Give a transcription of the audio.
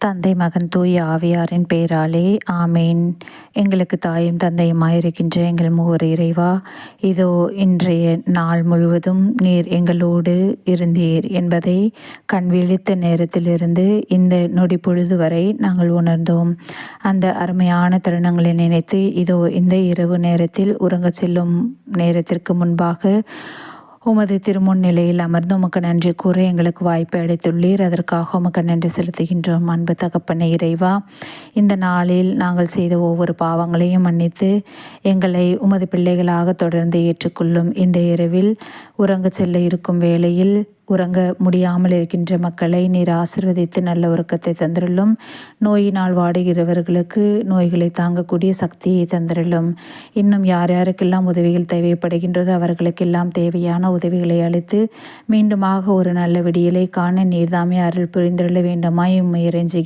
தந்தை மகன் தூய ஆவியாரின் பெயராலே ஆமேன். எங்களுக்கு தாயும் தந்தையுமாயிருக்கின்ற எங்கள் மூவர் இறைவா இதோ இன்றைய நாள் முழுவதும் நீர் எங்களோடு இருந்தீர் என்பதை கண் விழித்த நேரத்திலிருந்து இந்த நொடி பொழுது வரை நாங்கள் உணர்ந்தோம். அந்த அருமையான தருணங்களை நினைத்து இதோ இந்த இரவு நேரத்தில் உறங்கச் செல்லும் நேரத்திற்கு முன்பாக உமது திருமுன்னிலையில் அமர்ந்து உமக்கு நன்றி கூற எங்களுக்கு வாய்ப்பை அளித்துள்ளீர். அதற்காக உமக்கு நன்றி செலுத்துகின்றோம். அன்பு தகப்பன இறைவா இந்த நாளில் நாங்கள் செய்த ஒவ்வொரு பாவங்களையும் மன்னித்து எங்களை உமது பிள்ளைகளாக தொடர்ந்து ஏற்றுக்கொள்ளும் இந்த இரவில் உறங்க செல்ல இருக்கும் வேளையில் உறங்க முடியாமல் இருக்கின்ற மக்களை நீர் ஆசிர்வதித்து நல்ல உறக்கத்தை தந்திருளும். நோயினால் வாடுகிறவர்களுக்கு நோய்களை தாங்கக்கூடிய சக்தியை தந்திருளும். இன்னும் யார் யாருக்கெல்லாம் உதவிகள் தேவைப்படுகின்றதோ அவர்களுக்கெல்லாம் தேவையான உதவிகளை அளித்து மீண்டுமாக ஒரு நல்ல விடியலை காண நீர்தாமே அருள் புரிந்துள்ள வேண்டுமாய் உண்மை இறைஞ்சி